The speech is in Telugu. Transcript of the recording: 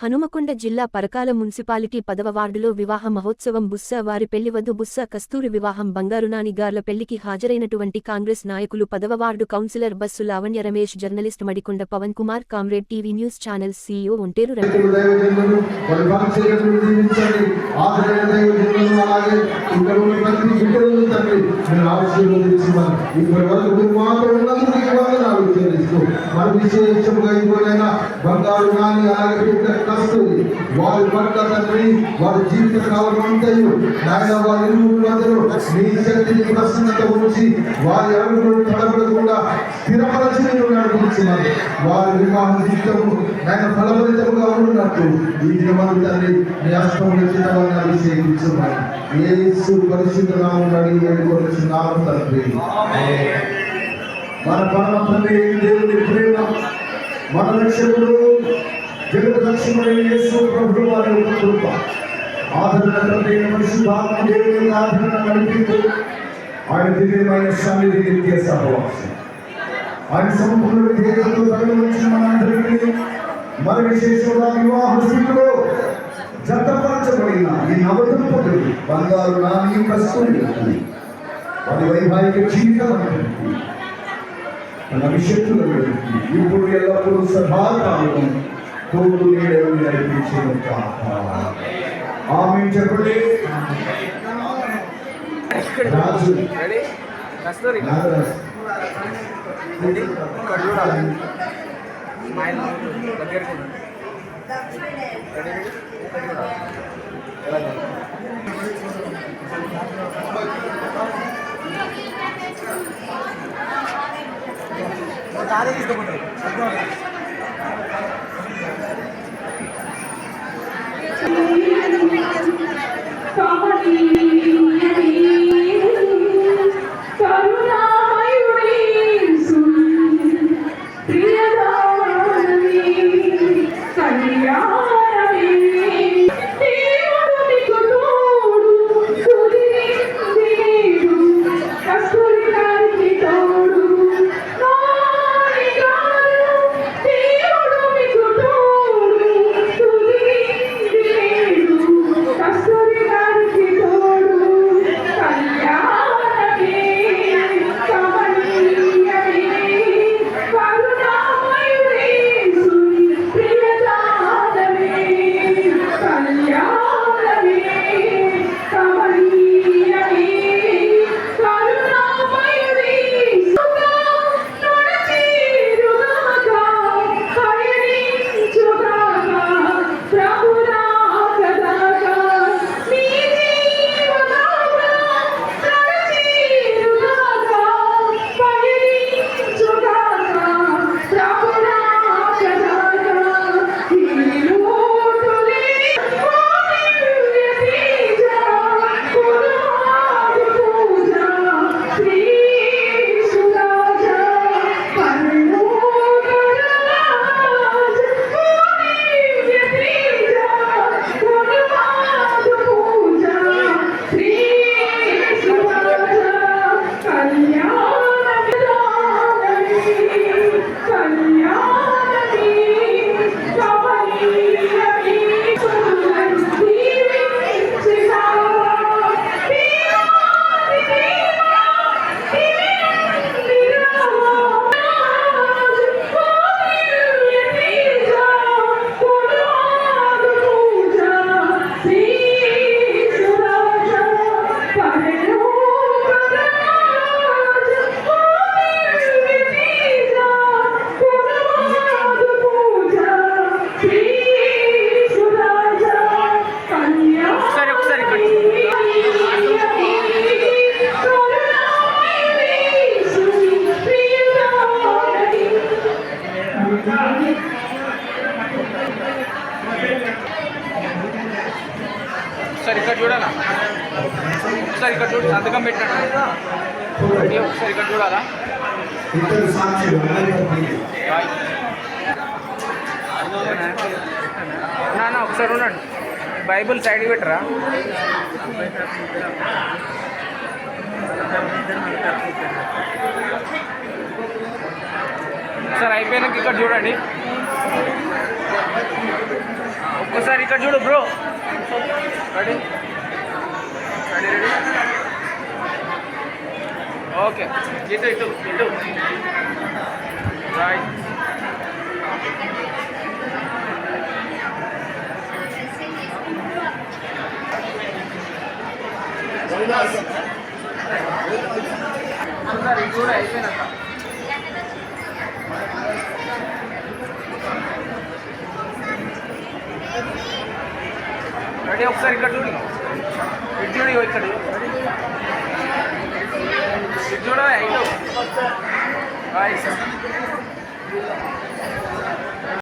హనుమకొండ జిల్లా పరకాల మున్సిపాలిటీ పదవ వార్డులో వివాహ మహోత్సవం బుస్స వారి పెళ్ళివద్దు బుస్స కస్తూరి వివాహం బంగారునాని గార్ల పెళ్ళికి హాజరైనటువంటి కాంగ్రెస్ నాయకులు పదవ ward councillor bus Lavanya Ramesh journalist Madikonda Pavan Kumar comrade TV news channel CEO Onteru Ravi. చేయవచ్చు దైవజనులను మరి విశేషముగా ఇంకోనైనా బంగారు కానీ అలాగే బిడ్డ కస్తూరి వారి పట్ల తండ్రి వారి జీవిత కాలం అంతయు నాయన వారి ఇరువురు నీ శక్తిని ప్రసన్నత ఉంచి వారి అడుగులు తడబడకుండా స్థిరపరచని నడిపించినారు వారి వివాహ జీవితము నాయన ఫలభరితముగా ఉన్నట్టు ఈ దినమందు తండ్రి నీ అష్టములు చిన్నవారిని అభిషేకించున్నాను ఏ పరిశుద్ధ నామం అడిగి వేడుకొచ్చున్నాము తండ్రి. మన పరమ తండ్రి దేవుని ప్రేమ మన రక్షకుడు జగత్ రక్షకుడైన యేసు ప్రభువు వారి యొక్క కృప ఆదరణ తండ్రి పరిశుద్ధాత్మ దేవుని ఆదరణ నడిపించు ఆయన దివ్యమైన సన్నిధి నిత్య సహవాసం. ఆయన సంపూర్ణ విధేయతతో తరలించిన మనందరికీ మరి విశేషంగా వివాహ స్థితిలో జతపరచబడిన ఈ నవదంపతులు బంగారు నాని ప్రస్తుతం. వారి వైవాహిక జీవితం భవిష్యత్తులో ఇప్పుడు ఎల్లప్పుడూ సదాకాలం తోడు నీడలు నడిపించిన ఆమె చెప్పండి. రాజు. రెడీ ¿Qué es lo ఇక్కడ చూడాలా? ఒకసారి ఇక్కడ చూడు సంతకం పెట్టినట్టు ఒకసారి ఇక్కడ చూడాలా? నా నా ఒకసారి ఉండండి. బైబుల్ సైడ్ పెట్టరా? సార్ అయిపోయినాక ఇక్కడ చూడండి. ఒక్కసారి ఇక్కడ చూడు bro. Ready ready ready okay ఇటు ఇటు ఇటు రైట్ ఒకసారి ఇది కూడా అయిపోయినాక రెడీ ఒకసారి ఇక్కడ చూడు. ఇటు చూడు ఇగో ఇక్కడ. చూడు. చూడ ఇటు.